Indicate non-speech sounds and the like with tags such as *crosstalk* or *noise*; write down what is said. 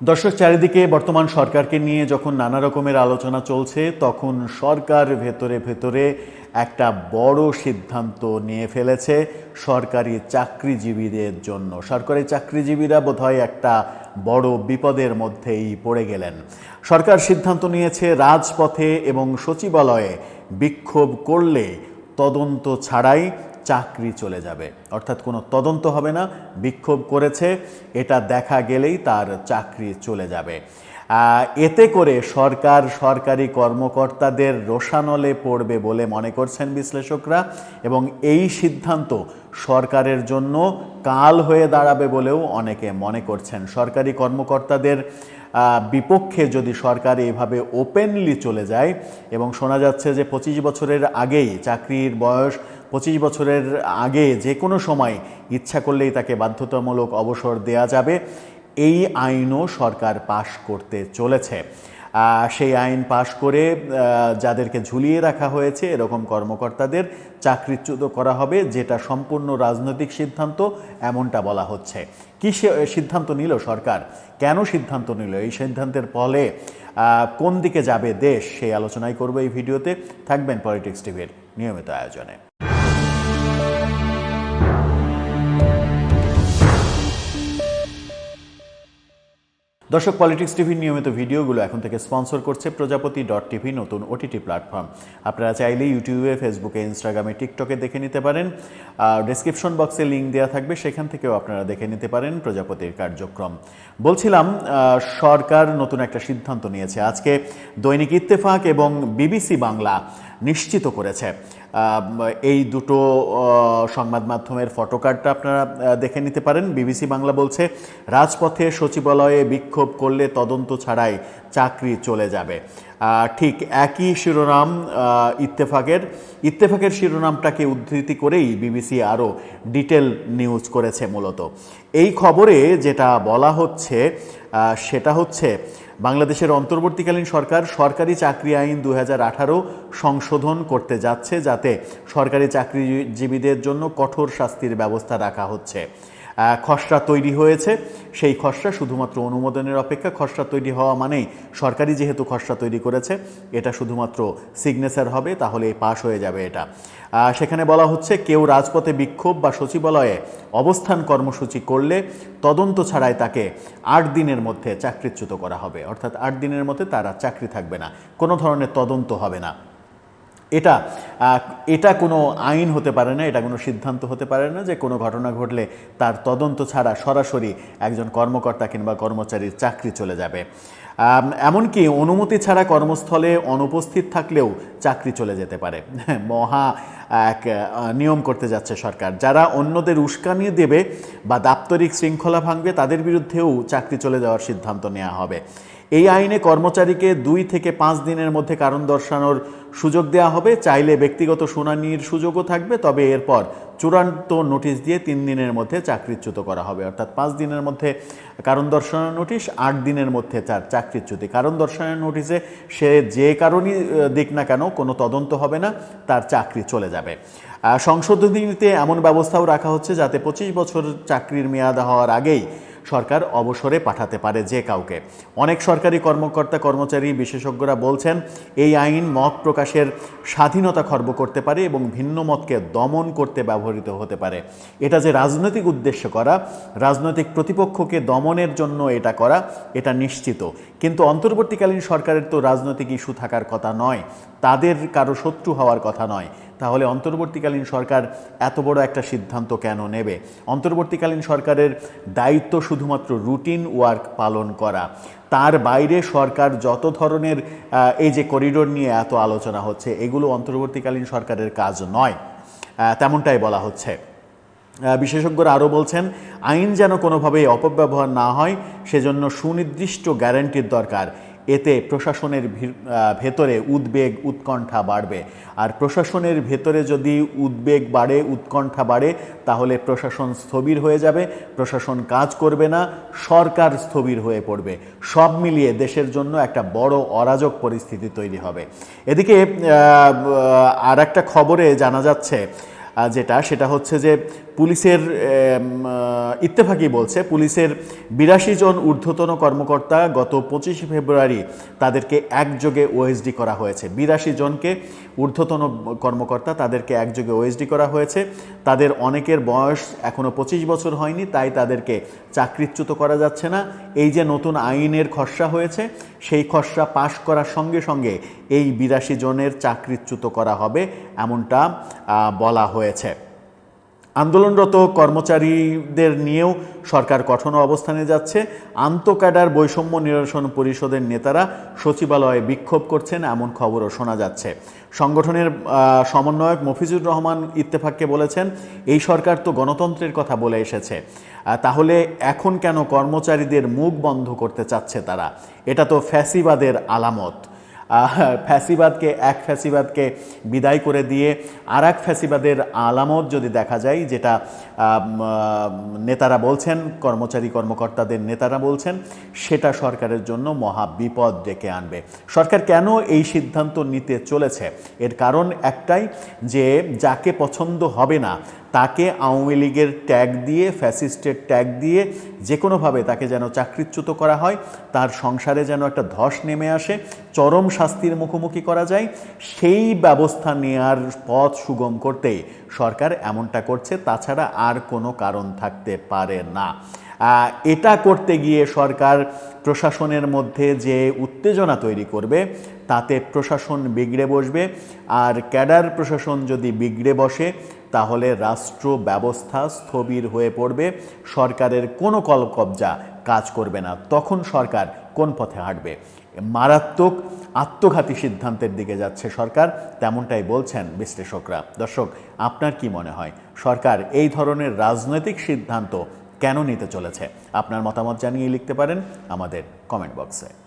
দর্শক, চারিদিকে বর্তমান সরকারকে নিয়ে যখন নানা রকমের আলোচনা চলছে, তখন সরকার ভেতরে ভেতরে একটা বড় সিদ্ধান্ত নিয়ে ফেলেছে সরকারি চাকরিজীবীদের জন্য। সরকারি চাকরিজীবীরা বোধহয় একটা বড় বিপদের মধ্যেই পড়ে গেলেন। সরকার সিদ্ধান্ত নিয়েছে রাজপথে এবং সচিবালয়ে বিক্ষোভ করলে তদন্ত ছাড়াই চাকরি চলে যাবে। অর্থাৎ কোনো তদন্ত হবে না, বিক্ষোভ করেছে, এটা দেখা গেলেই তার চাকরি চলে যাবে। এতে করে সরকার, সরকারি কর্মকর্তাদের রোষানলে পড়বে বলে মনে করছেন বিশ্লেষকরা এবং এই সিদ্ধান্ত সরকারের জন্য কাল হয়ে দাঁড়াবে বলেও অনেকে মনে করছেন। সরকারি কর্মকর্তাদের বিপক্ষে যদি সরকার এভাবে ওপেনলি চলে যায় এবং শোনা যাচ্ছে যে পঁচিশ বছরের আগেই চাকরির বয়স পঁচিশ বছরের আগে যে কোনো সময় ইচ্ছা করলেই তাকে বাধ্যতামূলক অবসর দেয়া যাবে। এই আইনও সরকার পাশ করতে চলেছে। সেই আইন পাশ করে যাদেরকে ঝুলিয়ে রাখা হয়েছে, এরকম কর্মকর্তাদের চাকরিচ্যুত করা হবে, যেটা সম্পূর্ণ রাজনৈতিক সিদ্ধান্ত, এমনটা বলা হচ্ছে। কি সিদ্ধান্ত নিল সরকার? কেন সিদ্ধান্ত নিল? এই সিদ্ধান্তের ফলে কোন দিকে যাবে দেশ? সেই আলোচনাই করব এই ভিডিওতে। থাকবেন পলিটিক্স টিভির নিয়মিত আয়োজনে। দর্শক পলিটিক্স টিভির নিয়মিত ভিডিওগুলো এখন থেকে স্পন্সর করছে প্রজাপতি ডট টিভি নতুন ওটিটি প্ল্যাটফর্ম আপনারা চাইলে ইউটিউবে ফেসবুকে ইনস্টাগ্রামে টিকটকে দেখে নিতে পারেন। আর ডেসক্রিপশন বক্সে লিঙ্ক দেওয়া থাকবে, সেখান থেকেও আপনারা দেখে নিতে পারেন প্রজাপতির কার্যক্রম। বলছিলাম সরকার নতুন একটা সিদ্ধান্ত নিয়েছে। আজকে দৈনিক ইত্তেফাক এবং বিবিসি বাংলা। নিশ্চিত করেছে। এই দুটো সংবাদ মাধ্যমের ফটোকার্ডটা আপনারা দেখে নিতে পারেন। বিবিসি বাংলা বলছে, রাজপথে সচিবালয়ে বিক্ষোভ করলে তদন্ত ছাড়াই চাকরি চলে যাবে। ঠিক একই শিরোনাম ইত্তেফাকের। ইত্তেফাকের শিরোনামটাকে উদ্ধৃতি করেই বিবিসি আরও ডিটেল নিউজ করেছে মূলত। এই খবরে যেটা বলা হচ্ছে সেটা হচ্ছে বাংলাদেশের অন্তর্বর্তীকালীন সরকার সরকারি চাকরি আইন দু হাজার আঠারো সংশোধন করতে যাচ্ছে যাতে সরকারি চাকরিজীবীদের জন্য কঠোর শাস্তির ব্যবস্থা রাখা হচ্ছে। খসড়া তৈরি হয়েছে। সেই খসড়া শুধুমাত্র অনুমোদনের অপেক্ষা, খসড়া তৈরি হওয়া মানেই সরকারি যেহেতু খসড়া তৈরি করেছে, এটা শুধুমাত্র সিগনেচার হবে তাহলে পাশ হয়ে যাবে এটা। সেখানে বলা হচ্ছে, কেউ রাজপথে বিক্ষোভ বা সচিবালয়ে অবস্থান কর্মসূচি করলে তদন্ত ছাড়াই তাকে আট দিনের মধ্যে চাকরিচ্যুত করা হবে। অর্থাৎ আট দিনের মধ্যে তারা চাকরি থাকবে না। কোনো ধরনের তদন্ত হবে না। এটা এটা কোনো আইন হতে পারে না, এটা কোনো সিদ্ধান্ত হতে পারে না যে কোনো ঘটনা ঘটলে তার তদন্ত ছাড়া সরাসরি একজন কর্মকর্তা কিংবা কর্মচারীর চাকরি চলে যাবে। এমনকি অনুমতি ছাড়া কর্মস্থলে অনুপস্থিত থাকলেও চাকরি চলে যেতে পারে। *laughs* মহা এক নিয়ম করতে যাচ্ছে সরকার। যারা অন্যদের উস্কানি দেবে বা দাপ্তরিক শৃঙ্খলা ভাঙবে, তাদের বিরুদ্ধেও চাকরি চলে যাওয়ার সিদ্ধান্ত নেওয়া হবে। এই আইনে কর্মচারীকে দুই থেকে পাঁচ দিনের মধ্যে কারণ দর্শানোর সুযোগ দেওয়া হবে। চাইলে ব্যক্তিগত শুনানির সুযোগও থাকবে, তবে এরপর চূড়ান্ত নোটিশ দিয়ে তিন দিনের মধ্যে চাকরিচ্যুত করা হবে। অর্থাৎ পাঁচ দিনের মধ্যে কারণ দর্শানোর নোটিশ, আট দিনের মধ্যে তার চাকরিচ্যুতি। কারণ দর্শানোর নোটিশে সে যে কারণই দিক না কেন, কোনো তদন্ত হবে না, তার চাকরি চলে যাবে। সংশোধনীতে এমন ব্যবস্থাও রাখা হচ্ছে যাতে পঁচিশ বছর চাকরির মেয়াদ হওয়ার আগেই সরকার অবসরে পাঠাতে পারে যে কাউকে। অনেক সরকারি কর্মকর্তা, কর্মচারী, বিশেষজ্ঞরা বলছেন, এই আইন মত প্রকাশের স্বাধীনতা খর্ব করতে পারে এবং ভিন্ন মতকে দমন করতে ব্যবহৃত হতে পারে। এটা যে রাজনৈতিক উদ্দেশ্য করা, রাজনৈতিক প্রতিপক্ষকে দমনের জন্য এটা করা, এটা নিশ্চিত। কিন্তু অন্তর্বর্তীকালীন সরকারের তো রাজনৈতিক ইস্যু থাকার কথা নয়। তাদের কারও শত্রু হওয়ার কথা নয়। তাহলে অন্তর্বর্তীকালীন সরকার এত বড় একটা সিদ্ধান্ত কেন নেবে? অন্তর্বর্তীকালীন সরকারের দায়িত্ব শুধুমাত্র রুটিন ওয়ার্ক পালন করা। তার বাইরে সরকার যত ধরনের এই যে করিডোর নিয়ে এত আলোচনা হচ্ছে, এগুলো অন্তর্বর্তীকালীন সরকারের কাজ নয়। তেমনটাই বলা হচ্ছে। বিশেষজ্ঞরা আরও বলছেন, আইন যেন কোনোভাবেই অপব্যবহার না হয়, সেজন্য সুনির্দিষ্ট গ্যারান্টির দরকার। এতে প্রশাসনের ভেতরে উদ্বেগ, উৎকণ্ঠা বাড়বে। আর প্রশাসনের ভেতরে যদি উদ্বেগ বাড়ে, উৎকণ্ঠা বাড়ে, তাহলে প্রশাসন স্থবির হয়ে যাবে, প্রশাসন কাজ করবে না, সরকার স্থবির হয়ে পড়বে। সব মিলিয়ে দেশের জন্য একটা বড় অরাজক পরিস্থিতি তৈরি হবে। এদিকে আর একটা খবরে জানা যাচ্ছে যেটা, সেটা হচ্ছে যে পুলিশের ইত্তেফাকি বলছে, পুলিশের বিরাশি জন ঊর্ধ্বতন কর্মকর্তা গত পঁচিশে ফেব্রুয়ারি তাদেরকে একযোগে ওএসডি করা হয়েছে। বিরাশি জনকে ঊর্ধ্বতন কর্মকর্তা তাদেরকে একযোগে ওএসডি করা হয়েছে। তাদের অনেকের বয়স এখনও পঁচিশ বছর হয়নি, তাই তাদেরকে চাকরিচ্যুত করা যাচ্ছে না। এই যে নতুন আইনের খসড়া হয়েছে, সেই খসড়া পাশ করার সঙ্গে সঙ্গে এই বিরাশি জনের চাকরিচ্যুত করা হবে, এমনটা বলা হয়েছে। আন্দোলনরত কর্মচারীদের নিয়েও সরকার কঠোর অবস্থানে যাচ্ছে। আন্তঃক্যাডার বৈষম্য নিরসন পরিষদের নেতারা সচিবালয়ে বিক্ষোভ করছেন, এমন খবরও শোনা যাচ্ছে। সংগঠনের সমন্বয়ক মফিজুর রহমান ইত্তেফাককে বলেছেন, এই সরকার তো গণতন্ত্রের কথা বলে এসেছে। তাহলে এখন কেন কর্মচারীদের মুখ বন্ধ করতে চাচ্ছে তারা? এটা তো ফ্যাসিবাদের আলামত। ফ্যাসিবাদকে, এক ফ্যাসিবাদকে বিদায় করে দিয়ে আর এক ফ্যাসিবাদের আলামত যদি দেখা যায়, যেটা নেতারা বলছেন, কর্মচারী কর্মকর্তাদের নেতারা বলছেন, সেটা সরকারের জন্য মহা বিপদ ডেকে আনবে। সরকার কেন এই সিদ্ধান্ত নিতে চলেছে? এর কারণ একটাই যে, যাকে পছন্দ হবে না তাকে আওয়ামী লীগের ট্যাগ দিয়ে, ফ্যাসিস্টের ট্যাগ দিয়ে যে কোনোভাবে তাকে যেন চাকরিচ্যুত করা হয়, তার সংসারে যেন একটা ধস নেমে আসে, চরম শাস্তির মুখোমুখি করা যায়, সেই ব্যবস্থা নেয়ার পথ সুগম করতেই সরকার এমনটা করছে, তাছাড়া আর কোনো কারণ থাকতে পারে না। এটা করতে গিয়ে সরকার প্রশাসনের মধ্যে যে উত্তেজনা তৈরি করবে, তাতে প্রশাসন বিগড়ে বসবে, আর ক্যাডার প্রশাসন যদি বিগড়ে বসে তাহলে রাষ্ট্র ব্যবস্থা স্থবির হয়ে পড়বে। সরকারের কোনো কলকবজা কাজ করবে না। তখন সরকার কোন পথে হাঁটবে? মারাত্মক আত্মঘাতী সিদ্ধান্তের দিকে যাচ্ছে সরকার, তেমনটাই বলছেন বিশ্লেষকরা। দর্শক, আপনার কি মনে হয়? সরকার এই ধরনের রাজনৈতিক সিদ্ধান্ত কেন নিতে চলেছে? আপনার মতামত জানিয়ে লিখতে পারেন আমাদের কমেন্ট বক্সে।